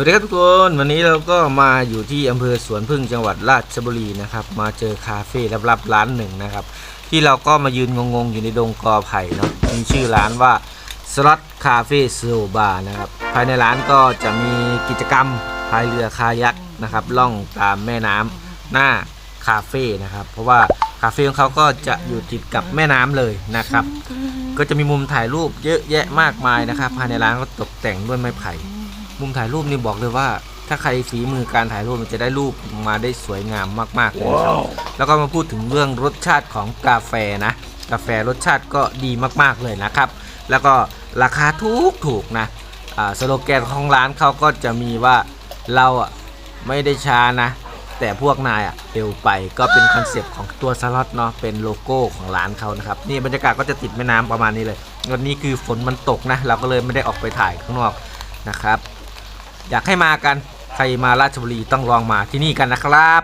วัสดีครับทุกคนวันนี้เราก็มาอยู่ที่อำเภอสวนพึ่งจังหวัดราชบุรีนะครับ มาเจอคาเฟ่ลับๆร้านหนึ่งนะครับ ที่เราก็มายืนงงๆอยู่ในดงกอไผ่เนาะมีชื่อร้านว่าสล็อตคาเฟ่โซบาร์นะครับภายในร้านก็จะมีกิจกรรมพายเรือคายักนะครับล่องตามแม่น้ำหน้าคาเฟ่นะครับ เพราะว่าคาเฟ่ของเขาก็จะอยู่ติดกับแม่น้ำเลยนะครับ ก็จะมีมุมถ่ายรูปเยอะแยะมากมายนะครับ ภายในร้านก็ตกแต่งด้วยไม้ไผ่ มุมถ่ายรูปนี่บอกเลยว่า ถ้าใครฝีมือการถ่ายรูปมันจะได้รูปมาได้สวยงามมากๆเลยนะครับแล้วก็มาพูดถึงเรื่องรสชาติของกาแฟนะ กาแฟรสชาติก็ดีมากๆเลยนะครับ แล้วก็ราคาถูกถูกๆนะอ่าสโลแกนของร้านเขาก็จะมีว่าเราอะไม่ได้ช้านะ แต่พวกนายอะเร็วไปก็เป็นคอนเซปต์ของตัวสล็อตเนาะเป็นโลโก้ของร้านเขานะครับ นี่บรรยากาศก็จะติดแม่น้ำประมาณนี้เลยวันนี้คือฝนมันตกนะ เราก็เลยไม่ได้ออกไปถ่ายข้างนอกนะครับ อยากให้มากัน ใครมาราชบุรีต้องลองมาที่นี่กันนะครับ